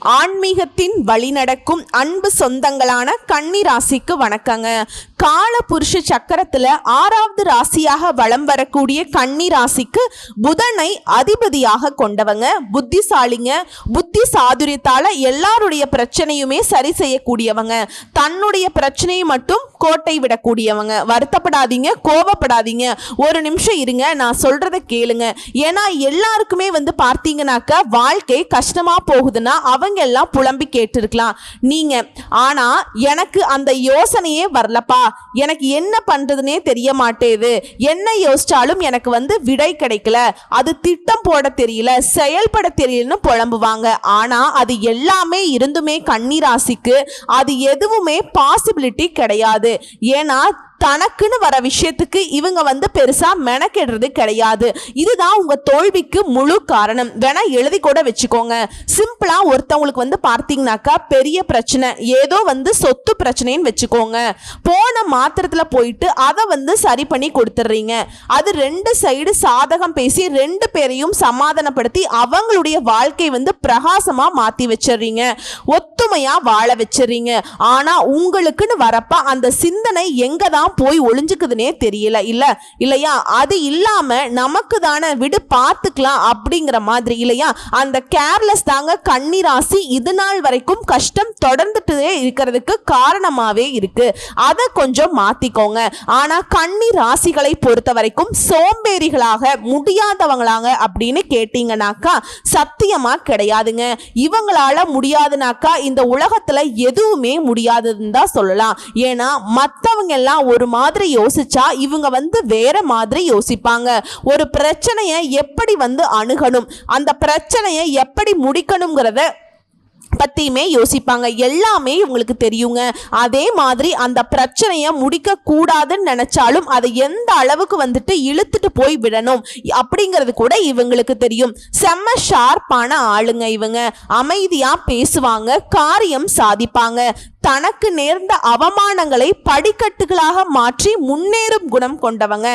ஆன்மீகத்தின் வழிநடக்கும் அன்பு சொந்தங்களான கன்னிராசிக்கு வணக்கங்க. கால புருஷ சக்கரத்துல ஆறாவது ராசியாக வலம் வரக்கூடிய கன்னி ராசிக்கு புதனை அதிபதியாக கொண்டவங்க புத்திசாலிங்க புத்தி சாதுரியத்தால எல்லாருடைய பிரச்சனையுமே சரி செய்யக்கூடியவங்க. தன்னுடைய பிரச்சனையை மட்டும் கோட்டை விடக்கூடியவங்க. வருத்தப்படாதீங்க கோவப்படாதீங்க. ஒரு நிமிஷம் இருங்க நான் சொல்றத கேளுங்க. ஏன்னா எல்லாருக்குமே வந்து பார்த்தீங்கன்னாக்கா வாழ்க்கை கஷ்டமா போகுதுன்னா அவங்க எல்லாம் புலம்பி கேட்டிருக்கலாம். நீங்க ஆனா எனக்கு அந்த யோசனையே வரலப்பா. எனக்கு என்ன பண்றதுனே தெரிய மாட்டேது என்ன யோசிச்சாலும் எனக்கு வந்து விடை கிடைக்கல. அது திட்டம் போட தெரியல செயல்பட தெரியலன்னு புலம்புவாங்க. ஆனா அது எல்லாமே இருந்துமே கன்னிராசிக்கு. அது எதுவுமே பாசிபிலிட்டி கிடையாது. ஏன்னா தனக்குன்னு வர விஷயத்துக்கு இவங்க வந்து பெருசா மெனக்கெடுறது கிடையாது. இதுதான் உங்க தோல்விக்கு முழு காரணம். வேணா எழுதி கூட வச்சுக்கோங்க. சிம்பிளா ஒருத்தவங்களுக்கு வந்து பார்த்தீங்கன்னாக்கா பெரிய பிரச்சனை ஏதோ வந்து சொத்து பிரச்சனைன்னு வச்சுக்கோங்க. போன மாத்திரத்துல போயிட்டு அதை வந்து சரி பண்ணி கொடுத்துட்றீங்க. அது ரெண்டு சைடு சாதகம் பேசி ரெண்டு பேரையும் சமாதானப்படுத்தி அவங்களுடைய வாழ்க்கை வந்து பிரகாசமா மாத்தி வச்சிடுறீங்க. ஒத்துமையா வாழ வச்சிடுறீங்க. ஆனா உங்களுக்குன்னு வரப்ப அந்த சிந்தனை எங்கே தான் போய் ஒளிஞ்சுக்குதுன்னே தெரியல. இல்ல இல்லையா? அது இல்லாம நமக்கு தானே விடு பார்த்துக்கலாம் அப்படிங்கிற மாதிரி இல்லையா? அந்த கேர்லெஸ் தாங்க கன்னி ராசி இது நாள் வரைக்கும் கஷ்டம் தொடர்ந்துட்டே இருக்கிறதுக்கு காரணமாவே இருக்கு. அதை கொஞ்சம் மாத்திக்கோங்க. ஆனா கன்னி ராசிகளை பொறுத்த வரைக்கும் சோம்பேறிகளாக முடியாதவங்களாங்க அப்படின்னு கேட்டீங்கன்னாக்கா சத்தியமா கிடையாதுங்க. இவங்களால முடியாதுனாக்கா இந்த உலகத்துல எதுவுமே முடியாதுன்னு தான் சொல்லலாம். ஏன்னா மற்றவங்க எல்லாம் ஒரு மாதிரி யோசிச்சா இவங்க வந்து வேற மாதிரி யோசிப்பாங்க. ஒரு பிரச்சனையை எப்படி வந்து அணுகணும் அந்த பிரச்சனையை எப்படி முடிக்கணுங்கிறத பற்றியுமே யோசிப்பாங்க. எல்லாமே இவங்களுக்கு தெரியுங்க. அதே மாதிரி அந்த பிரச்சனையை முடிக்கக்கூடாதுன்னு நினச்சாலும் அதை எந்த அளவுக்கு வந்துட்டு இழுத்துட்டு போய் விடணும் அப்படிங்கிறது கூட இவங்களுக்கு தெரியும். செம்ம ஷார்ப்பான ஆளுங்க இவங்க. அமைதியாக பேசுவாங்க காரியம் சாதிப்பாங்க. தனக்கு நேர்ந்த அவமானங்களை படிக்கட்டுகளாக மாற்றி முன்னேறும் குணம் கொண்டவங்க.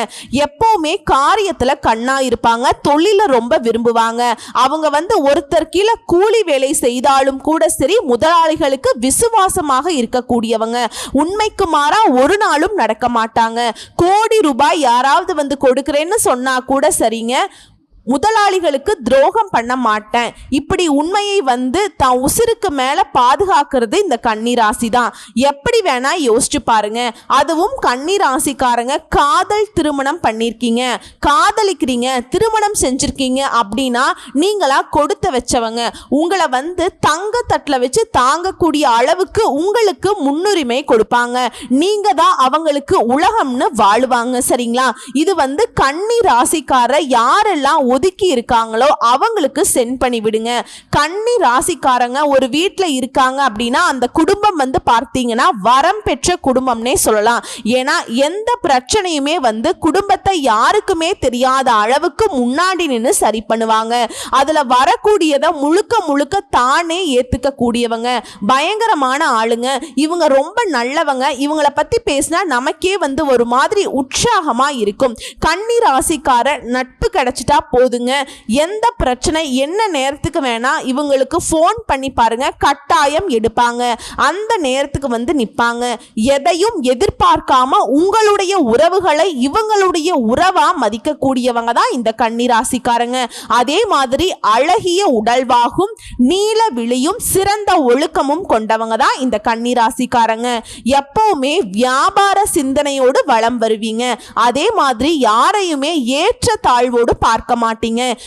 எப்பவுமே காரியத்துல கண்ணா இருப்பாங்க தொழில ரொம்ப விரும்புவாங்க. அவங்க வந்து ஒருத்தர் கீழே கூலி வேலை செய்தாலும் கூட சரி முதலாளிகளுக்கு விசுவாசமாக இருக்கக்கூடியவங்க. உண்மைக்கு மாறா ஒரு நாளும் நடக்க மாட்டாங்க. கோடி ரூபாய் யாராவது வந்து கொடுக்குறேன்னு சொன்னா கூட சரிங்க. முதலாளிகளுக்கு துரோகம் பண்ண மாட்டேன். இப்படி உண்மையை வந்து தான் உசிருக்கு மேல பாதுகாக்கிறது இந்த கன்னி ராசி தான் எப்படி வேணா யோசிச்சு பாருங்க. அதுவும் கன்னி ராசிக்காரங்க காதல் திருமணம் பண்ணியிருக்கீங்க காதலிக்கிறீங்க திருமணம் செஞ்சிருக்கீங்க அப்படின்னா நீங்களா கொடுத்து வச்சவங்க. உங்களை வந்து தங்க தட்டில் வச்சு தாங்கக்கூடிய அளவுக்கு உங்களுக்கு முன்னுரிமை கொடுப்பாங்க. நீங்க தான் அவங்களுக்கு உலகம்னு வாழுவாங்க சரிங்களா? இது வந்து கன்னி ராசிக்கார யாரெல்லாம் ஒதுக்கி இருக்காங்களோ அவங்களுக்கு சென்ட் பண்ணி விடுங்க. கன்னி ராசிக்காரங்க ஒரு வீட்டில் இருக்காங்க அப்படின்னா அந்த குடும்பம் வந்து பார்த்தீங்கன்னா வரம் பெற்ற குடும்பம்னே சொல்லலாம். ஏன்னா எந்த பிரச்சனையுமே வந்து குடும்பத்தை யாருக்குமே தெரியாத அளவுக்கு முன்னாடி நின்று சரி பண்ணுவாங்க. அதில் வரக்கூடியதை முழுக்க முழுக்க தானே ஏற்றுக்க கூடியவங்க பயங்கரமான ஆளுங்க. இவங்க ரொம்ப நல்லவங்க. இவங்கள பற்றி பேசினா நமக்கே வந்து ஒரு மாதிரி உற்சாகமாக இருக்கும். கன்னி ராசிக்கார நட்பு கிடைச்சிட்டா போதுங்க. எந்த பிரச்சனை என்ன நேரத்துக்கு வேணா இவங்களுக்கு ஃபோன் பண்ணி பாருங்க கட்டாயம் எடுப்பாங்க. அந்த நேரத்துக்கு வந்து நிற்பாங்க எதையும் எதிர்பார்க்காம உங்களுடைய உறவுகளை இவங்களுடைய உறவாக மதிக்கக்கூடியவங்க தான் இந்த கன்னிராசிக்காரங்க. அதே மாதிரி அழகிய உடல்வாகும் நீல விழியும் சிறந்த ஒழுக்கமும் கொண்டவங்க தான் இந்த கன்னிராசிக்காரங்க. எப்பவுமே வியாபார சிந்தனையோடு வளம் வருவீங்க. அதே மாதிரி யாரையுமே ஏற்ற தாழ்வோடு பார்க்க மாட்டீங்க.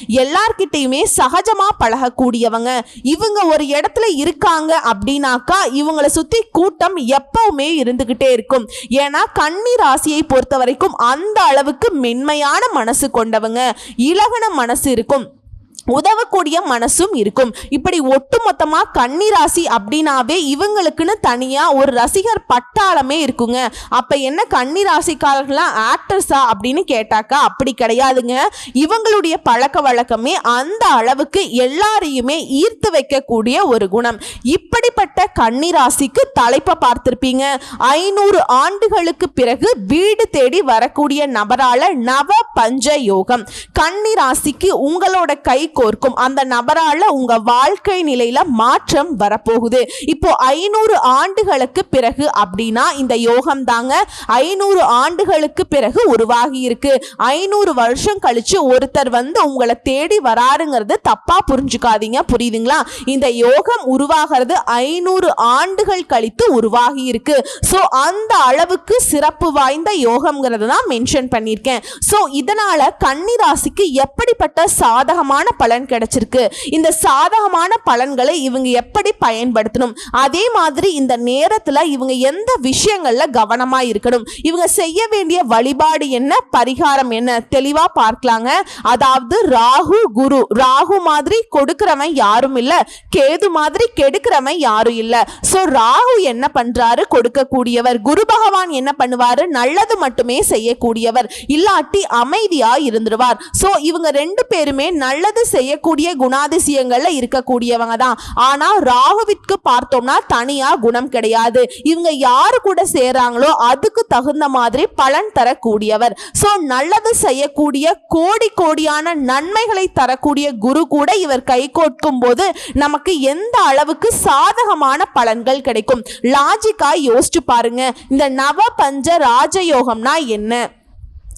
எல்லார்கிட்டையுமே சகஜமா பழகக்கூடியவங்க. இவங்க ஒரு இடத்துல இருக்காங்க அப்படின்னாக்கா இவங்களை சுத்தி கூட்டம் எப்பவுமே இருந்துகிட்டே இருக்கும். ஏன்னா கன்னி ராசியை பொறுத்த வரைக்கும் அந்த அளவுக்கு மென்மையான மனசு கொண்டவங்க. இலகன மனசு இருக்கும். உதவக்கூடிய மனசும் இருக்கும். இப்படி ஒட்டுமொத்தமா கன்னிராசி அப்படின்னாவே இவங்களுக்குன்னு தனியா ஒரு ரசிகர் பட்டாளமே இருக்குங்க. அப்ப என்ன கன்னிராசிக்காரர்கள்லாம் ஆக்டர்ஸா அப்படின்னு கேட்டாக்கா அப்படி கிடையாதுங்க. இவங்களுடைய பழக்க வழக்கமே அந்த அளவுக்கு எல்லாரையுமே ஈர்த்து வைக்கக்கூடிய ஒரு குணம். இப்படிப்பட்ட கன்னிராசிக்கு தலைப்பை பார்த்திருப்பீங்க. ஐநூறு ஆண்டுகளுக்கு பிறகு வீடு தேடி வரக்கூடிய நபரால நவ பஞ்ச யோகம். கன்னி ராசிக்கு உங்களோட கை கோர்க்கும். அந்த நபரால உங்க வாழ்க்கை நிலையில மாற்றம் வரப்போகுது. இப்போ ஐநூறு ஆண்டுகளுக்கு பிறகு அப்படின்னா இந்த யோகம் தாங்க ஐநூறு ஆண்டுகளுக்கு பிறகு உருவாகி இருக்கு. ஐநூறு வருஷம் கழிச்சு ஒருத்தர் வந்து உங்களை தேடி வராருங்கிறது தப்பா புரிஞ்சுக்காதீங்க. புரியுதுங்களா? இந்த யோகம் உருவாகிறது ஐநூறு ஆண்டுகள் கழித்து உருவாகி இருக்கு. ஸோ அந்த அளவுக்கு சிறப்பு வாய்ந்த யோகம்ங்கிறது தான் மென்ஷன் பண்ணியிருக்கேன். ஸோ இதனால கன்னி ராசிக்கு எப்படிப்பட்ட சாதகமான பலன் கிடைச்சிருக்கு. இந்த சாதகமான பலன்களை இவங்க எப்படி பயன்படுத்தணும்? அதே மாதிரி இந்த நேரத்துல இவங்க எந்த விஷயங்கள்ல கவனமா இருக்கணும்? இவங்க செய்ய வேண்டிய வழிபாடு என்ன? பரிகாரம் என்ன? தெளிவா பார்க்கலாங்க. அதாவது ராகு குரு. ராகு மாதிரி கொடுக்கிறவன் யாரும் இல்ல. கேது மாதிரி கெடுக்கிறவன் யாரும் இல்ல. சோ ராகு என்ன பண்றாரு? கொடுக்கக்கூடியவர். குரு பகவான் என்ன பண்ணுவாரு? நல்லது மட்டுமே செய்யக்கூடியவர். இல்லாட்டி அமைதியா இருந்துருவார். சோ இவங்க ரெண்டு பேருமே நல்லது செய்யக்கூடிய குணாதிசயங்கள்ல இருக்கக்கூடியவங்க தான். ஆனா ராகுவிற்கு பார்த்தோம்னா தனியா குணம் கிடையாது. இவங்க யாரு கூட சேராங்களோ அதுக்கு தகுந்த மாதிரி பலன் தரக்கூடியவர். சோ நல்லது செய்யக்கூடிய கோடி கோடியான நன்மைகளை தரக்கூடிய குரு கூட இவர் கை கோட்கும் போது நமக்கு எந்த அளவுக்கு சாதகமான பலன்கள் கிடைக்கும்? லாஜிக்கா யோசிச்சு பாருங்க. இந்த நவ பஞ்ச ராஜயோகம்னா என்ன?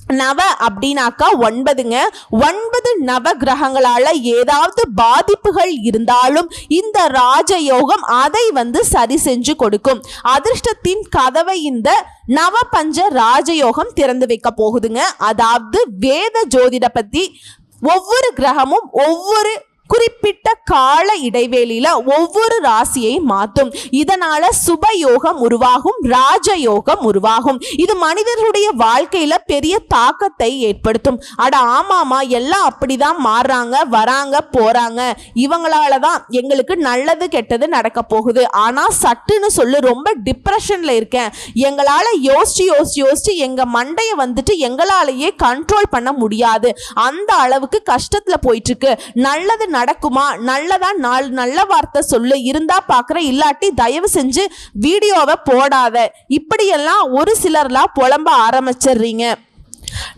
நவ அப்படின்னாக்கா ஒன்பதுங்க. ஒன்பது நவ கிரகங்களால ஏதாவது பாதிப்புகள் இருந்தாலும் இந்த ராஜயோகம் அதை வந்து சரி செஞ்சு கொடுக்கும். அதிர்ஷ்டத்தின் கதவை இந்த நவ பஞ்ச ராஜயோகம் திறந்து வைக்க போகுதுங்க. அதாவது வேத ஜோதிட பத்தி ஒவ்வொரு கிரகமும் ஒவ்வொரு குறிப்பிட்ட கால இடைவெளியில ஒவ்வொரு ராசியை மாற்றும் இதனால சுபயோகம் உருவாகும் ராஜயோகம் உருவாகும். இது மனிதர்களுடைய வாழ்க்கையில பெரிய தாக்கத்தை ஏற்படுத்தும். அட ஆமாமா எல்லாம் அப்படிதான். மாறுறாங்க வராங்க போறாங்க. இவங்களால தான் எங்களுக்கு நல்லது கெட்டது நடக்க போகுது. ஆனா சட்டுன்னு சொல்லு ரொம்ப டிப்ரெஷன்ல இருக்கேன். எங்களால யோசிச்சு யோசிச்சு யோசிச்சு எங்க மண்டைய வந்துட்டு எங்களாலேயே கண்ட்ரோல் பண்ண முடியாது. அந்த அளவுக்கு கஷ்டத்துல போயிட்டு இருக்கு. நல்லது நடக்குமா? நல்லதா? நாலு நல்ல வார்த்தை சொல்லு. இருந்தா பார்க்குற இல்லாட்டி தயவு செஞ்சு வீடியோவை போடாத. இப்படியெல்லாம் ஒரு சிலர்லாம் புலம்ப ஆரம்பிச்சிடுறீங்க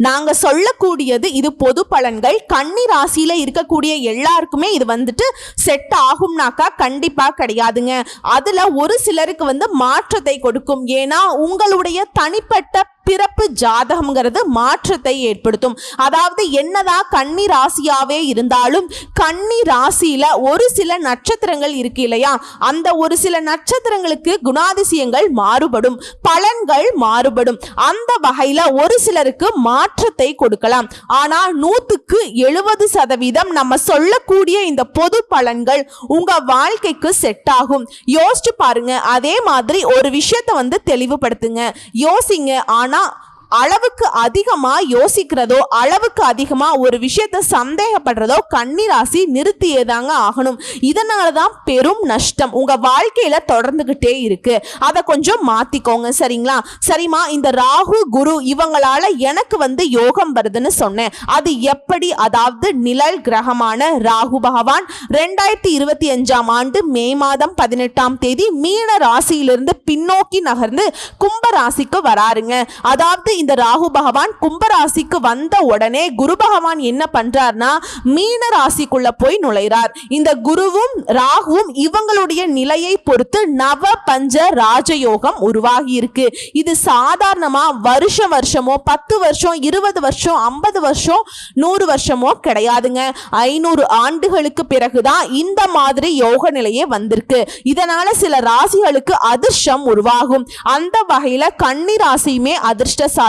நாங்க சொல்லக்கூடியது இது பொது பலன்கள். கன்னி ராசியில இருக்கக்கூடிய எல்லாருக்குமே இது வந்துட்டு செட் ஆகும்னாக்கா கண்டிப்பா கிடையாதுங்க. அதுல ஒரு சிலருக்கு வந்து மாற்றத்தை கொடுக்கும். ஏன்னா உங்களுடைய தனிப்பட்ட பிறப்பு ஜாதகம்ங்கிறது மாற்றத்தை ஏற்படுத்தும். அதாவது என்னதான் கன்னி ராசியாவே இருந்தாலும் கன்னி ராசியில ஒரு சில நட்சத்திரங்கள் இருக்கு இல்லையா? அந்த ஒரு சில நட்சத்திரங்களுக்கு குணாதிசயங்கள் மாறுபடும் பலன்கள் மாறுபடும். அந்த வகையில ஒரு சிலருக்கு மாற்றத்தை கொடுக்கலாம். ஆனா நூத்துக்கு எழுபது சதவீதம் நம்ம சொல்லக்கூடிய இந்த பொது பலன்கள் உங்க வாழ்க்கைக்கு செட் ஆகும். யோசிச்சு பாருங்க அதே மாதிரி ஒரு விஷயத்தை வந்து தெளிவுபடுத்துங்க. யோசிங்க ஆனா not அளவுக்கு அதிகமா யோசிக்கிறதோ அளவுக்கு அதிகமா ஒரு விஷயத்த சந்தேகப்படுறதோ கன்னிராசி நிறுத்தியேதாங்க ஆகணும். இதனால தான் பெரும் நஷ்டம். உங்க வாழ்க்கையில தொடர்ந்துகிட்டே இருக்கு. அதை கொஞ்சம் மாத்திக்கோங்க சரிங்களா? சரிம்மா இந்த ராகு குரு இவங்களால எனக்கு வந்து யோகம் வருதுன்னு சொன்னேன். அது எப்படி? அதாவது நிழல் கிரகமான ராகு பகவான் ரெண்டாயிரத்தி இருபத்தி அஞ்சாம் ஆண்டு மே மாதம் பதினெட்டாம் தேதி மீன ராசியிலிருந்து பின்னோக்கி நகர்ந்து கும்ப ராசிக்கு வராருங்க. அதாவது இந்த ராகு பகவான் கும்ப ராசிக்கு வந்த உடனே குரு பகவான் என்ன பண்றார்னா மீன ராசிக்குள்ள போய் நுழைறார் இந்த குருவும் ராகுவும் இவங்களுடைய நிலையை பொறுத்து நவ பஞ்ச ராஜயோகம் உருவாகி இருக்கு. இது சாதாரணமா வருஷம் வருஷமோ பத்து வருஷம் இருபது வருஷம் ஐம்பது வருஷம் நூறு வருஷமோ கிடையாதுங்க. ஐநூறு ஆண்டுகளுக்கு பிறகுதான் இந்த மாதிரி யோக நிலையே வந்திருக்கு. இதனால சில ராசிகளுக்கு அதிர்ஷ்டம் உருவாகும். அந்த வகையில கன்னி ராசியுமே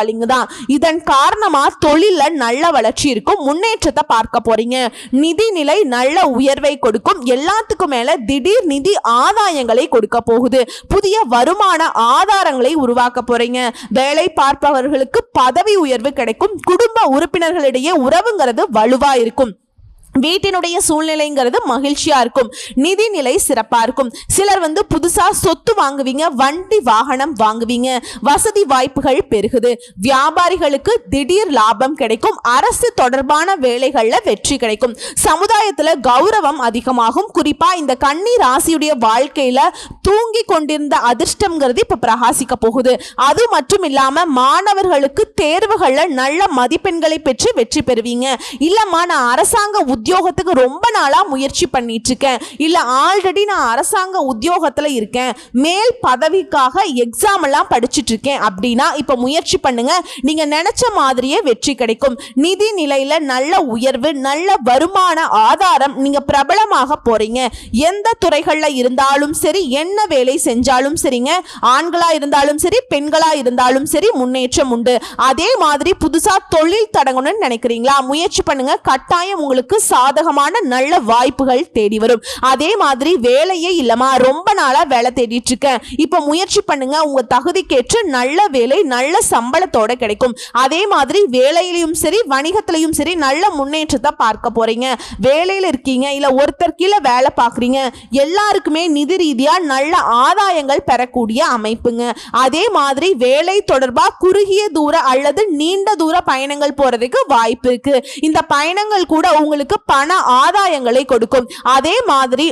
காலிங் தான் இதன் காரணமா தொழில நல்ல வளர்ச்சி இருக்கும். முன்னேற்றத்தை பார்க்க போறீங்க. நிதி நிலை நல்ல உயர்வை கொடுக்கும். எல்லாத்துக்கும் மேல திடீர் நிதி ஆதாயங்களை கொடுக்க போகுது. புதிய வருமான ஆதாரங்களை உருவாக்க போறீங்க. வேலை பார்ப்பவர்களுக்கு பதவி உயர்வு கிடைக்கும். குடும்ப உறுப்பினர்களிடையே உறவுங்கிறது வலுவா இருக்கும். வீட்டினுடைய சூழ்நிலைங்கிறது மகிழ்ச்சியா இருக்கும். நிதிநிலை சிறப்பா இருக்கும். சிலர் வந்து புதுசா சொத்து வாங்குவீங்க வண்டி வாகனம் வாங்குவீங்க வசதி வாய்ப்புகள் பெருகுது. வியாபாரிகளுக்கு திடீர் லாபம் கிடைக்கும். அரசு தொடர்பான வேலைகள்ல வெற்றி கிடைக்கும். சமுதாயத்துல கௌரவம் அதிகமாகும். குறிப்பா இந்த கன்னி ராசியுடைய வாழ்க்கையில தூங்கி கொண்டிருந்த அதிர்ஷ்டம்ங்கிறது இப்ப பிரகாசிக்க போகுது. அது மட்டும் இல்லாம மாணவர்களுக்கு தேர்வுகள்ல நல்ல மதிப்பெண்களை பெற்று வெற்றி பெறுவீங்க. இல்லம்மா நான் அரசாங்க உத்தியோகத்துக்கு ரொம்ப நாளாக முயற்சி பண்ணிட்டு இருக்கேன் இல்லை ஆல்ரெடி நான் அரசாங்க உத்தியோகத்துல இருக்கேன். மேல் பதவிக்காக எக்ஸாம் எல்லாம் படிச்சுட்டு இருக்கேன் அப்படின்னா இப்போ முயற்சி பண்ணுங்க. நீங்க நினைச்ச மாதிரியே வெற்றி கிடைக்கும். நிதி நிலையில நல்ல உயர்வு நல்ல வருமான ஆதாரம் நீங்க பிரபலமாக போறீங்க. எந்த துறைகள்ல இருந்தாலும் சரி என்ன வேலை செஞ்சாலும் சரிங்க. ஆண்களா இருந்தாலும் சரி பெண்களா இருந்தாலும் சரி முன்னேற்றம் உண்டு. அதே மாதிரி புதுசா தொழில் தொடங்கணும்னு நினைக்கிறீங்களா? முயற்சி பண்ணுங்க. கட்டாயம் உங்களுக்கு சாதகமான நல்ல வாய்ப்புகள் தேடி வரும். அதே மாதிரி வேலையே இல்லமா ரொம்ப நாளா வேலை தேடிட்டு இருக்கேன். இப்ப முயற்சி பண்ணுங்க. உங்க தகுதிக்கேற்ற நல்ல வேலை நல்ல சம்பளத்தோட கிடைக்கும். அதே மாதிரி வேலையிலையும் சரி வணிகத்திலையும் சரி நல்ல முன்னேற்றத்தை பார்க்க போறீங்க. வேலையில இருக்கீங்க இல்ல ஒருத்தர் கீழே வேலை பார்க்குறீங்க எல்லாருக்குமே நிதி ரீதியா நல்ல ஆதாயங்கள் பெறக்கூடிய அமைப்புங்க. அதே மாதிரி வேலை தொடர்பா குறுகிய தூர அல்லது நீண்ட தூர பயணங்கள் போறதுக்கு வாய்ப்பு இருக்கு. இந்த பயணங்கள் கூட உங்களுக்கு பண ஆதாயங்களை கொடுக்கும். அதே மாதிரி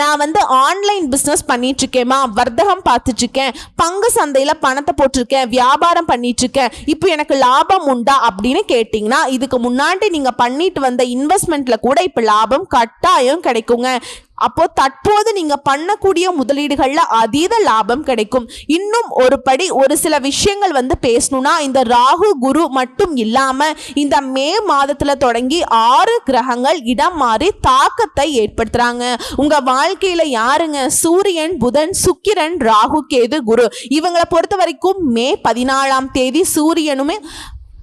நான் வந்து ஆன்லைன் பிஸ்னஸ் பண்ணிட்டு இருக்கேம்மா வர்த்தகம் பார்த்துட்டு இருக்கேன் பங்கு சந்தையில் பணத்தை போட்டிருக்கேன். வியாபாரம் பண்ணிட்டு இருக்கேன் இப்போ எனக்கு லாபம் உண்டா அப்படின்னு கேட்டிங்கன்னா இதுக்கு முன்னாடி நீங்கள் பண்ணிட்டு வந்த இன்வெஸ்ட்மெண்ட்டில் கூட இப்போ லாபம் கட்டாயம் கிடைக்குங்க. அப்போ தற்போது நீங்க பண்ணக்கூடிய முதலீடுகள்ல அதீத லாபம் கிடைக்கும். இன்னும் ஒரு படி ஒரு சில விஷயங்கள் வந்து பேசணும்னா இந்த ராகு குரு மட்டும் இல்லாம இந்த மே மாதத்துல தொடங்கி ஆறு கிரகங்கள் இடம் மாறி தாக்கத்தை ஏற்படுத்துறாங்க. உங்க வாழ்க்கையில யாருங்க? சூரியன் புதன் சுக்கிரன் ராகு கேது குரு. இவங்களை பொறுத்த வரைக்கும் மே பதினாலாம் தேதி சூரியனுமே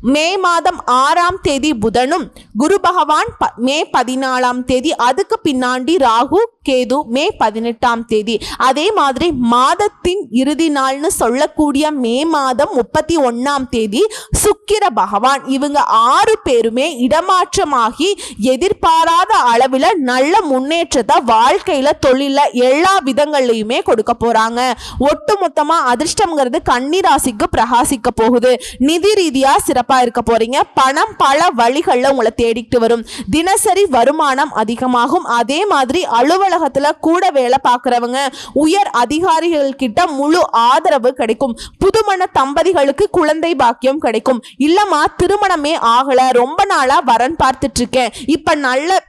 மே மாதம் ஆறாம் தேதி புதனும் குரு பகவான் ப- மே பதினாலாம் தேதி அதுக்கு பின்னாடி ராகு கேது மே பதினெட்டாம் தேதி. அதே மாதிரி மாதத்தின் இறுதி நாள்னு சொல்லக்கூடிய மே மாதம் முப்பத்தி ஒன்னாம் தேதி சுக்கிர பகவான். இவங்க ஆறு பேருமே இடமாற்றமாகி எதிர்பாராத அளவில் நல்ல முன்னேற்றத்தை வாழ்க்கையில தொழில எல்லா விதங்கள்லையுமே கொடுக்க போறாங்க. ஒட்டுமொத்தமா அதிர்ஷ்டம்ங்கிறது கன்னிராசிக்கு பிரகாசிக்க போகுது. நிதி ரீதியா சிறப்பு இருக்க போறீங்க. பணம் பல வழிகளில் உங்களை தேடிட்டு வரும். தினசரி வருமானம் அதிகமாகும். அதே மாதிரி அலுவலகத்தில் கூட வேலை பார்க்குறவங்க உயர் அதிகாரிகள் கிட்ட முழு ஆதரவு கிடைக்கும். புதுமண தம்பதிகளுக்கு குழந்தை பாக்கியம் கிடைக்கும். இல்லம்மா திருமணமே ஆகலை. ரொம்ப நாளாக வரன் பார்த்துட்ருக்கேன் இப்போ நல்ல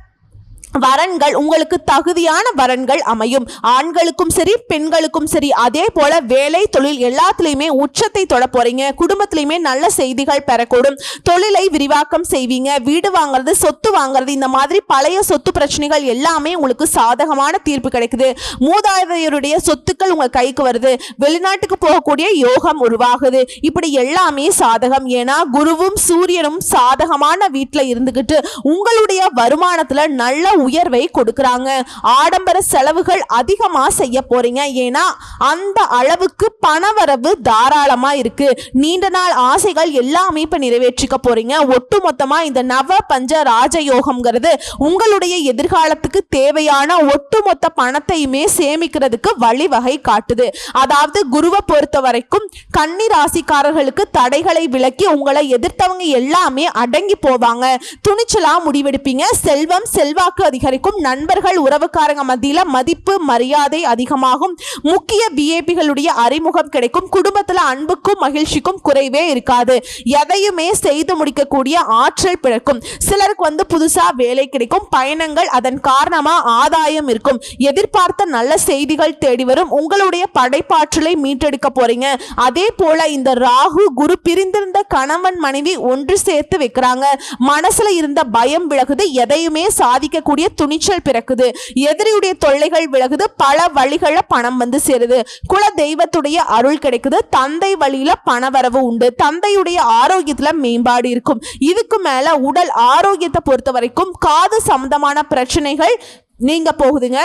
வரன்கள் உங்களுக்கு தகுதியான வரன்கள் அமையும். ஆண்களுக்கும் சரி பெண்களுக்கும் சரி அதே போல வேலை தொழில் எல்லாத்துலேயுமே உச்சத்தை தொட போறீங்க. குடும்பத்திலையுமே நல்ல செய்திகள் பெறக்கூடும். தொழிலை விரிவாக்கம் செய்வீங்க. வீடு வாங்குறது சொத்து வாங்குறது இந்த மாதிரி பழைய சொத்து பிரச்சனைகள் எல்லாமே உங்களுக்கு சாதகமான தீர்ப்பு கிடைக்குது. மூதாதையருடைய சொத்துக்கள் உங்க கைக்கு வருது. வெளிநாட்டுக்கு போகக்கூடிய யோகம் உருவாகுது. இப்படி எல்லாமே சாதகம். ஏன்னா குருவும் சூரியனும் சாதகமான வீட்டில் இருந்துகிட்டு உங்களுடைய வருமானத்துல நல்ல உயர்வை கொடுக்குறாங்க. ஆடம்பர செலவுகள் அதிகமா செய்ய போறீங்க. ஏன்னா அந்த அளவுக்கு பணவரவு தாராளமா இருக்கு. நீண்ட நாள் ஆசைகள் எல்லாமே இப்ப நிறைவேற்றிக்க போறீங்க. ஒட்டுமொத்தமா இந்த நவ பஞ்ச ராஜயோகம்ங்கிறது உங்களுடைய எதிர்காலத்துக்கு தேவையான ஒட்டுமொத்த பணத்தையுமே சேமிக்கிறதுக்கு வழிவகை காட்டுது. அதாவது குருவை பொறுத்த வரைக்கும் கன்னி ராசிக்காரர்களுக்கு தடைகளை விலக்கி உங்களை எதிர்த்தவங்க எல்லாமே அடங்கி போவாங்க. துணிச்சலா முடிவெடுப்பீங்க. செல்வம் செல்வாக்கு அதிகரிக்கும். நண்பர்கள் உறவுக்காரங்க மத்தியில் மதிப்பு மரியாதை அதிகமாகும். முக்கிய விஐபிகளுடைய அறிமுகம் கிடைக்கும். குடும்பத்தில் அன்புக்கும் மகிழ்ச்சிக்கும் குறைவே இருக்காது. எதையுமே செய்து முடிக்கக்கூடிய ஆற்றல் பிறக்கும். சிலருக்கு வந்து புதுசாக வேலை கிடைக்கும். பயணங்கள் அதன் காரணமாக ஆதாயம் இருக்கும். எதிர்பார்த்த நல்ல செய்திகள் தேடி வரும். உங்களுடைய படைப்பாற்றலை மீட்டெடுக்க போறீங்க. அதே போல இந்த ராகு குரு பிரிந்திருந்த கணவன் மனைவி ஒன்று சேர்த்து வைக்கிறாங்க. மனசுல இருந்த பயம் விலகுது. எதையுமே சாதிக்கக்கூடிய துணிச்சல் பிறக்குது. எதிரியுடைய தொல்லைகள் விலகுது. பல வழிகளில் பணம் வந்து சேருது. குல தெய்வத்துடைய அருள் கிடைக்குது. தந்தை வழியில பணவரவு உண்டு. தந்தையுடைய ஆரோக்கியத்துல மேம்பாடு இருக்கும். இதுக்கு மேல உடல் ஆரோக்கியத்தை பொறுத்த வரைக்கும் காது சம்பந்தமான பிரச்சனைகள் நீங்க போகுதுங்க.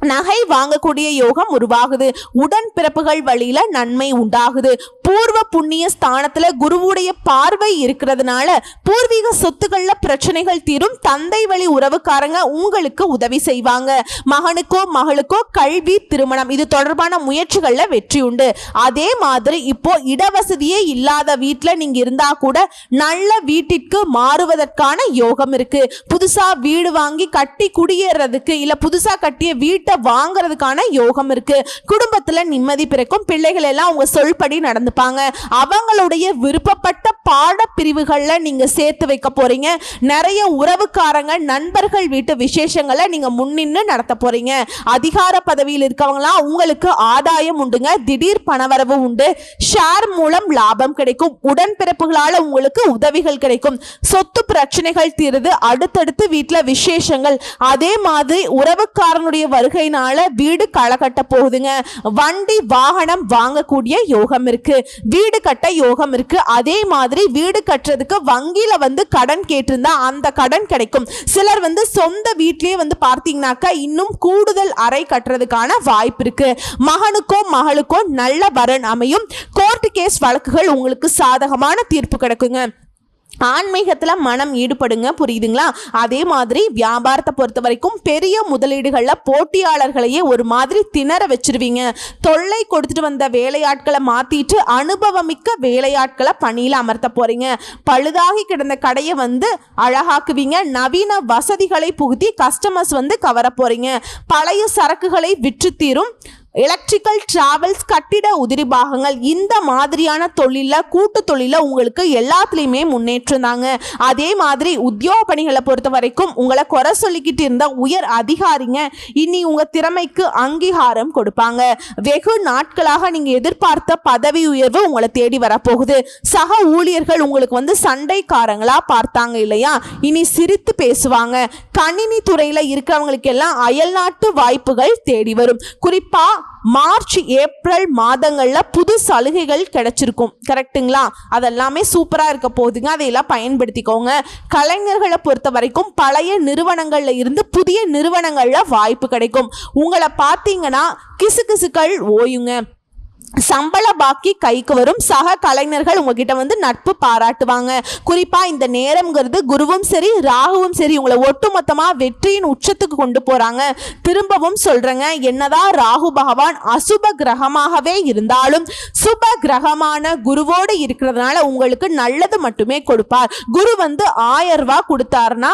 நகை வாங்கக்கூடிய யோகம் உருவாகுது. உடன் பிறப்புகள் வழியில நன்மை உண்டாகுது. பூர்வ புண்ணிய ஸ்தானத்துல குருவுடைய பார்வை இருக்கிறதுனால பூர்வீக சொத்துக்கள்ல பிரச்சனைகள் தீரும். தந்தை வழி உறவுக்காரங்க உங்களுக்கு உதவி செய்வாங்க. மகனுக்கோ மகளுக்கோ கல்வி திருமணம் இது தொடர்பான முயற்சிகள்ல வெற்றி உண்டு. அதே மாதிரி இப்போ இடவசதியே இல்லாத வீட்டுல நீங்க இருந்தா கூட நல்ல வீட்டிற்கு மாறுவதற்கான யோகம் இருக்கு. புதுசா வீடு வாங்கி கட்டி குடியேறதுக்கு இல்ல புதுசா கட்டிய வீட்டு வீட்டை வாங்குறதுக்கான யோகம் இருக்கு. குடும்பத்துல நிம்மதி பிறக்கும். பிள்ளைகள் எல்லாம் உங்க சொல்படி நடந்துப்பாங்க. அவங்களுடைய விருப்பப்பட்ட பாட பிரிவுகள்ல நீங்க சேர்த்து வைக்க போறீங்க. நிறைய உறவுக்காரங்க நண்பர்கள் வீட்டு விசேஷங்களை நீங்க முன்னின்னு நடத்த போறீங்க. அதிகார பதவியில் இருக்கவங்களாம் உங்களுக்கு ஆதாயம் உண்டுங்க. திடீர் பணவரவு உண்டு. ஷேர் மூலம் லாபம் கிடைக்கும். உடன்பிறப்புகளால உங்களுக்கு உதவிகள் கிடைக்கும். சொத்து பிரச்சனைகள் தீருது. அடுத்தடுத்து வீட்டுல விசேஷங்கள். அதே மாதிரி உறவுக்காரனுடைய வருகை வருகையினால வீடு களை கட்ட போகுதுங்க. வண்டி வாகனம் வாங்கக்கூடிய யோகம் இருக்கு. வீடு கட்ட யோகம் இருக்கு. அதே மாதிரி வீடு கட்டுறதுக்கு வங்கியில வந்து கடன் கேட்டிருந்தா அந்த கடன் கிடைக்கும். சிலர் வந்து சொந்த வீட்லயே வந்து பார்த்தீங்கன்னாக்கா இன்னும் கூடுதல் அறை கட்டுறதுக்கான வாய்ப்பு இருக்கு. மகனுக்கோ மகளுக்கோ நல்ல வரன் அமையும். கோர்ட் கேஸ் வழக்குகள் உங்களுக்கு சாதகமான தீர்ப்பு கிடைக்குங்க. ஆன்மீகத்தில் மனம் ஈடுபடுங்க. புரியுதுங்களா? அதே மாதிரி வியாபாரத்தை பொறுத்த வரைக்கும் பெரிய முதலீடுகளில் போட்டியாளர்களையே ஒரு மாதிரி திணற வச்சிருவீங்க. தொல்லை கொடுத்துட்டு வந்த வேலையாட்களை மாற்றிட்டு அனுபவமிக்க வேலையாட்களை பணியில் அமர்த்த போறீங்க. பழுதாகி கிடந்த கடையை வந்து அழகாக்குவீங்க. நவீன வசதிகளை புகுத்தி கஸ்டமர்ஸ் வந்து கவர போறீங்க. பழைய சரக்குகளை விற்று தீரும். எலக்ட்ரிக்கல் டிராவல்ஸ் கட்டிட உதிரி பாகங்கள் இந்த மாதிரியான தொழிலில் கூட்டு தொழிலில் உங்களுக்கு எல்லாத்துலேயுமே முன்னேற்றம் தாங்க அதே மாதிரி உத்தியோக பணிகளை பொறுத்த வரைக்கும் உங்களை குறை சொல்லிக்கிட்டு இருந்த உயர் அதிகாரிங்க இனி உங்கள் திறமைக்கு அங்கீகாரம் கொடுப்பாங்க. வெகு நாட்களாக நீங்கள் எதிர்பார்த்த பதவி உயர்வு உங்களை தேடி வரப்போகுது. சக ஊழியர்கள் உங்களுக்கு வந்து சண்டைக்காரங்களாக பார்த்தாங்க இல்லையா? இனி சிரித்து பேசுவாங்க. கணினி துறையில் இருக்கிறவங்களுக்கெல்லாம் அயல்நாட்டு வாய்ப்புகள் தேடி வரும். குறிப்பாக மார்ச் ஏப்ரல் மாதங்களில் புது சலுகைகள் கிடைச்சிருக்கும். கரெக்ட்டுங்களா? அதெல்லாமே சூப்பராக இருக்க போகுதுங்க. அதையெல்லாம் பயன்படுத்திக்கோங்க. கலைஞர்களை பொறுத்த வரைக்கும் பழைய நிறுவனங்களில் இருந்து புதிய நிறுவனங்களில் வாய்ப்பு கிடைக்கும். உங்களை பார்த்தீங்கன்னா கிசுகிசுக்கள் ஓயுங்க. சம்பள பாக்கி கைக்கு வரும். சக கலைஞர்கள் உங்ககிட்ட வந்து நட்பு பாராட்டுவாங்க. குறிப்பா இந்த நேரம்ங்கிறது குருவும் சரி ராகுவும் சரி உங்களை ஒட்டுமொத்தமா வெற்றியின் உச்சத்துக்கு கொண்டு போறாங்க. திரும்பவும் சொல்றேங்க என்னதான் ராகு பகவான் அசுப கிரகமாகவே இருந்தாலும் சுப கிரகமான குருவோடு இருக்கிறதுனால உங்களுக்கு நல்லது மட்டுமே கொடுப்பார். குரு வந்து ஆயிரம் ரூபாய் கொடுத்தாருன்னா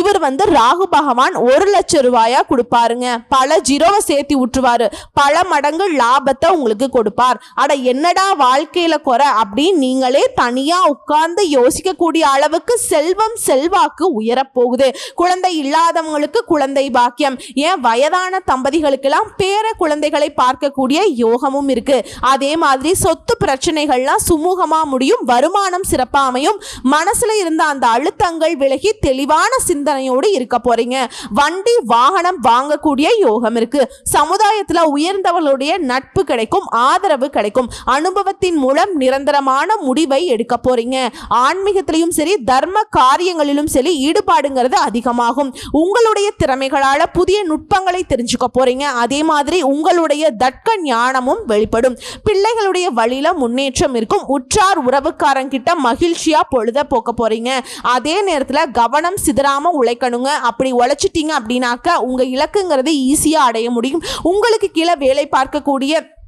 இவர் வந்து ராகு பகவான் ஒரு லட்சம் ரூபாயா கொடுப்பாருங்க. பல ஜீரோவை சேர்த்து விட்டுருவாரு பல மடங்கு லாபத்தை உங்களுக்கு கொடுப்பார். அட என்னடா வாழ்க்கையில குறை அப்படின்னு நீங்களே தனியா உட்கார்ந்து யோசிக்கக்கூடிய அளவுக்கு செல்வம் செல்வாக்கு உயரப்போகுது. குழந்தை இல்லாதவங்களுக்கு குழந்தை பாக்கியம். ஏன் வயதான தம்பதிகளுக்கெல்லாம் பேர குழந்தைகளை பார்க்கக்கூடிய யோகமும் இருக்கு. அதே மாதிரி சொத்து பிரச்சனைகள்லாம் சுமூகமா முடியும். வருமானம் சிறப்பாமையும். மனசுல இருந்த அந்த அழுத்தங்கள் விலகி தெளிவான சிந்தனையோடு இருக்க போறீங்க. வண்டி வாகனம் வாங்கக்கூடிய யோகம் இருக்கு. சமுதாயத்தில் உயர்ந்தவர்களுடைய நட்பு கிடைக்கும் ஆதரவு கிடைக்கும். அனுபவத்தின் மூலம் நிரந்தரமான முடிவை எடுக்க போறீங்க. ஆன்மீகத்திலையும் சரி தர்ம காரியங்களிலும் சரி ஈடுபாடுங்கிறது அதிகமாகும். உங்களுடைய திறமைகளால் புதிய நுட்பங்களை தெரிஞ்சுக்க போறீங்க. அதே மாதிரி உங்களுடைய தட்க ஞானமும் வெளிப்படும். பிள்ளைகளுடைய வழியில முன்னேற்றம் இருக்கும். உற்றார் உறவுக்காரங்கிட்ட மகிழ்ச்சியா பொழுத போக்க போறீங்க. அதே நேரத்தில் கவனம் சிதறாம உழைக்கணுங்க. அப்படி உழைச்சிட்டீங்க அப்படின்னாக்க உங்க இலக்குங்கிறது ஈஸியாக அடைய முடியும். உங்களுக்கு கீழே வேலை பார்க்கக்கூடிய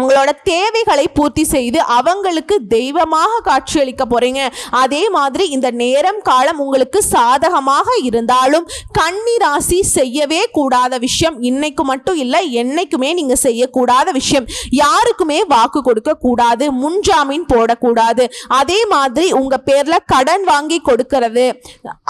உங்களோட தேவைகளை பூர்த்தி செய்து அவங்களுக்கு தெய்வமாக காட்சியளிக்க போறீங்க. அதே மாதிரி இந்த நேரம் காலம் உங்களுக்கு சாதகமாக இருந்தாலும் கன்னிராசி செய்யவே கூடாத விஷயம் இன்னைக்கு மட்டும் இல்லை என்னைக்குமே நீங்க செய்யக்கூடாத விஷயம். யாருக்குமே வாக்கு கொடுக்க கூடாது முன்ஜாமீன் போடக்கூடாது. அதே மாதிரி உங்க பேர்ல கடன் வாங்கி கொடுக்கறது.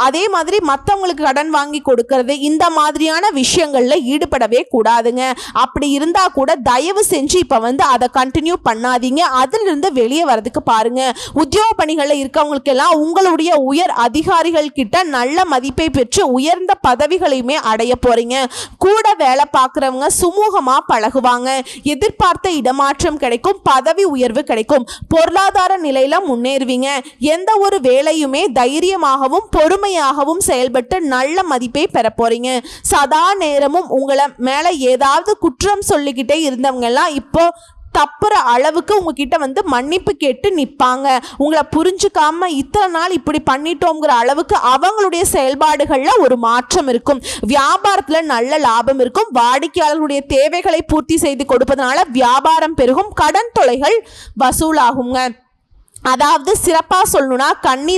அதே மாதிரி மற்றவங்களுக்கு கடன் வாங்கி கொடுக்கறது. இந்த மாதிரியான விஷயங்கள்ல ஈடுபடவே கூடாதுங்க. அப்படி இருந்தா கூட தயவு செஞ்சு இப்போ வந்து வந்து அதை கண்டினியூ பண்ணாதீங்க. அதிலிருந்து வெளியே வரதுக்கு பாருங்க. உத்தியோக பணிகளில் இருக்கவங்களுக்கு எல்லாம் உங்களுடைய உயர் அதிகாரிகள் கிட்ட நல்ல மதிப்பை பெற்று உயர்ந்த பதவிகளையுமே அடைய போறீங்க. கூட வேலை பார்க்குறவங்க சுமூகமாக பழகுவாங்க. எதிர்பார்த்த இடமாற்றம் கிடைக்கும் பதவி உயர்வு கிடைக்கும். பொருளாதார நிலையில முன்னேறுவீங்க. எந்த ஒரு வேலையுமே தைரியமாகவும் பொறுமையாகவும் செயல்பட்டு நல்ல மதிப்பை பெற போறீங்க. சதா நேரமும் உங்களை மேல ஏதாவது குற்றம் சொல்லிக்கிட்டே இருந்தவங்க எல்லாம் இப்போ தப்புற அளவுக்கு உங்ககிட்ட வந்து மன்னிப்பு கேட்டு நிற்பாங்க உங்களை புரிஞ்சுக்காம இத்தனை நாள் இப்படி பண்ணிட்டோங்கிற அளவுக்கு அவங்களுடைய செயல்பாடுகளில் ஒரு மாற்றம் இருக்கும். வியாபாரத்தில் நல்ல லாபம் இருக்கும். வாடிக்கையாளர்களுடைய தேவைகளை பூர்த்தி செய்து கொடுப்பதனால வியாபாரம் பெருகும். கடன் தொலைகள் வசூலாகுங்க. அதாவது சிறப்பாக சொல்லணும்னா கன்னி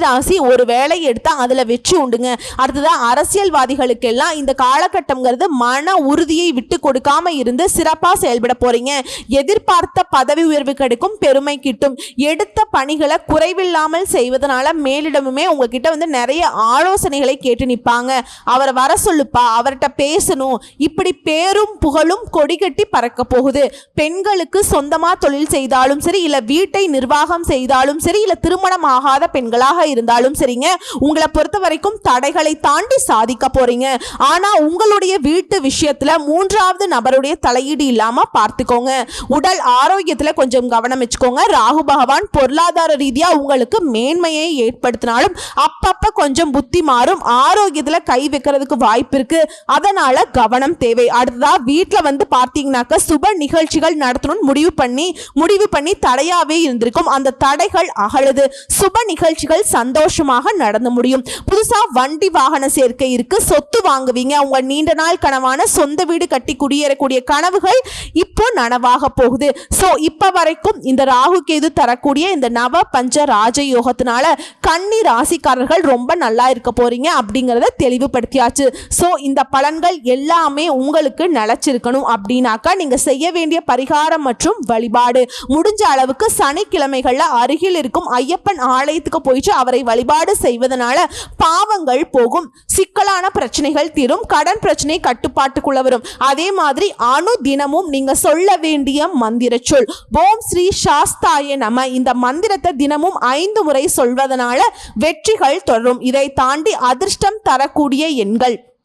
ஒரு வேலை எடுத்தால் அதில் வெற்றி உண்டுங்க. அடுத்ததான் அரசியல்வாதிகளுக்கெல்லாம் இந்த காலகட்டங்கிறது மன உறுதியை விட்டு கொடுக்காம இருந்து சிறப்பாக செயல்பட போகிறீங்க எதிர்பார்த்த பதவி உயர்வு கிடைக்கும் பெருமை கிட்டும். எடுத்த பணிகளை குறைவில்லாமல் செய்வதனால மேலிடமுமே உங்ககிட்ட வந்து நிறைய ஆலோசனைகளை கேட்டு நிற்பாங்க அவரை வர சொல்லுப்பா அவர்கிட்ட பேசணும். இப்படி பேரும் புகழும் கொடிகட்டி பறக்க போகுது. பெண்களுக்கு சொந்தமாக தொழில் செய்தாலும் சரி இல்லை வீட்டை நிர்வாகம் செய்தாலும் சரி இல்லை திருமணம் ஆகாத பெண்களாக இருந்தாலும் சரிங்க உங்களை பொறுத்த வரைக்கும் தடைகளை தாண்டி சாதிக்க போறீங்க. ஆனால் உங்களுடைய வீட்டு விஷயத்துல மூன்றாவது நபருடைய தலையீடு இல்லாமல் பார்த்துக்கோங்க. உடல் ஆரோக்கியத்தில் கொஞ்சம் கவனம் வச்சுக்கோங்க. ராகு பகவான் பொருளாதார ரீதியாக உங்களுக்கு மேன்மையை ஏற்படுத்தினாலும் அப்பப்போ கொஞ்சம் புத்தி மாறும். ஆரோக்கியத்தில் கை வைக்கிறதுக்கு வாய்ப்பு இருக்கு. அதனால கவனம் தேவை. அடுத்ததா வீட்டில் வந்து பார்த்தீங்கன்னாக்க சுப நிகழ்ச்சிகள் நடத்தணும்னு முடிவு பண்ணி முடிவு பண்ணி தடையாகவே இருந்திருக்கும். அந்த தடைகள் அகழுது சுப நிகழ்ச்சிகள் சந்தோஷமாக நடந்து முடியும். புதுசா வண்டி வாகன சேர்க்கை இருக்கு. சொத்து வாங்குவீங்க. உங்க நீண்ட நாள் கனவான சொந்த வீடு கட்டி குடியேறக்கூடிய கனவுகள் இப்போ நனவாக போகுது. ஸோ இப்போ வரைக்கும் இந்த ராகு கேது தரக்கூடிய இந்த நவ பஞ்ச ராஜயோகத்தினால கன்னி ராசிக்காரர்கள் ரொம்ப நல்லா இருக்க போறீங்க அப்படிங்கிறத தெளிவுபடுத்தியாச்சு. ஸோ இந்த பலன்கள் எல்லாமே உங்களுக்கு நிலச்சிருக்கணும் அப்படின்னாக்கா நீங்க செய்ய வேண்டிய பரிகாரம் மற்றும் வழிபாடு. முடிஞ்ச அளவுக்கு சனிக்கிழமைகள்ல அருகில் இருக்கும் ஐயப்பன் ஆலயத்துக்கு போயிட்டு அவரை வழிபாடு செய்வதனால பாவங்கள் போகும். சிக்கலான பிரச்சனைகள் தீரும். கடன் பிரச்சனை கட்டுப்பாட்டுக்குள்ள வரும் அதே மாதிரி அணு தினமும் நீங்க சொல்ல வேண்டிய மந்திர சொல் ஓம் ஸ்ரீ சாஸ்தாய நம. இந்த மந்திரத்தை தினமும் ஐந்து முறை சொல்வதனால வெற்றிகள் தொடரும். இதை தாண்டி அதிர்ஷ்டம் தரக்கூடிய எண்கள்.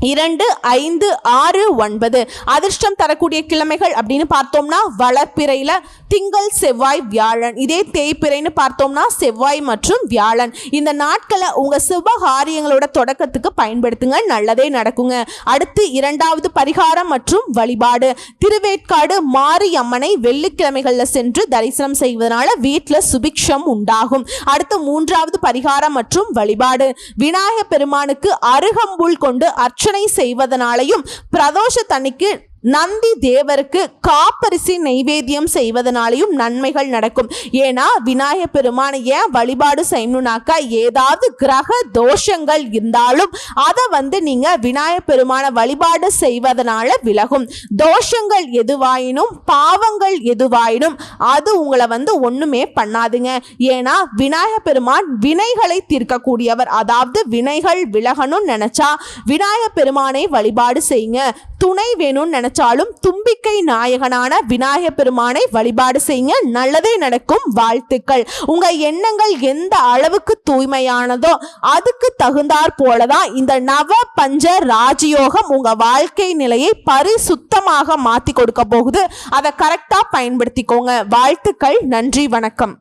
இரண்டு ஐந்து ஆறு ஒன்பது. அதிர்ஷ்டம் தரக்கூடிய கிழமைகள் அப்படின்னு பார்த்தோம்னா வளர்ப்பிறையில் திங்கள் செவ்வாய் வியாழன். இதே தேய்ப்பிறைன்னு பார்த்தோம்னா செவ்வாய் மற்றும் வியாழன். இந்த நாட்களை உங்கள் சுப காரியங்களோட தொடக்கத்துக்கு பயன்படுத்துங்க. நல்லதே நடக்குங்க. அடுத்து இரண்டாவது பரிகாரம் மற்றும் வழிபாடு. திருவேற்காடு மாரியம்மனை வெள்ளிக்கிழமைகளில் சென்று தரிசனம் செய்வதனால வீட்டில் சுபிக்ஷம் உண்டாகும். அடுத்து மூன்றாவது பரிகாரம் மற்றும் வழிபாடு. விநாயக பெருமானுக்கு அருகம்புல் கொண்டு அர்ச்சனை செய்வதனாலையும் பிரதோஷ தன்னைக்கு நந்தி தேவருக்கு காப்பரிசி நெய்வேத்தியம் செய்வதனாலையும் நன்மைகள் நடக்கும். ஏன்னா விநாயக பெருமானை ஏன் வழிபாடு செய்யணும்னாக்கா ஏதாவது கிரக தோஷங்கள் இருந்தாலும் அதை வந்து நீங்க விநாயக பெருமான வழிபாடு செய்வதனால விலகும். தோஷங்கள் எதுவாயினும் பாவங்கள் எதுவாயினும் அது உங்களை வந்து ஒண்ணுமே பண்ணாதுங்க. ஏன்னா விநாயக பெருமான் வினைகளை தீர்க்கக்கூடியவர். அதாவது வினைகள் விலகணும்னு நினைச்சா விநாயக பெருமானை வழிபாடு செய்யுங்க. துணை வேணும்னு நினைச்சாலும் தும்பிக்கை நாயகனான விநாயக பெருமானை வழிபாடு செய்யுங்க. நல்லதே நடக்கும். வாழ்த்துக்கள். உங்க எண்ணங்கள் எந்த அளவுக்கு தூய்மையானதோ அதுக்கு தகுந்தாற் போலதான் இந்த நவ பஞ்ச ராஜயோகம் உங்க வாழ்க்கை நிலையை பரிசுத்தமாக மாத்தி கொடுக்க போகுது. அதை கரெக்டா பயன்படுத்திக்கோங்க. வாழ்த்துக்கள். நன்றி. வணக்கம்.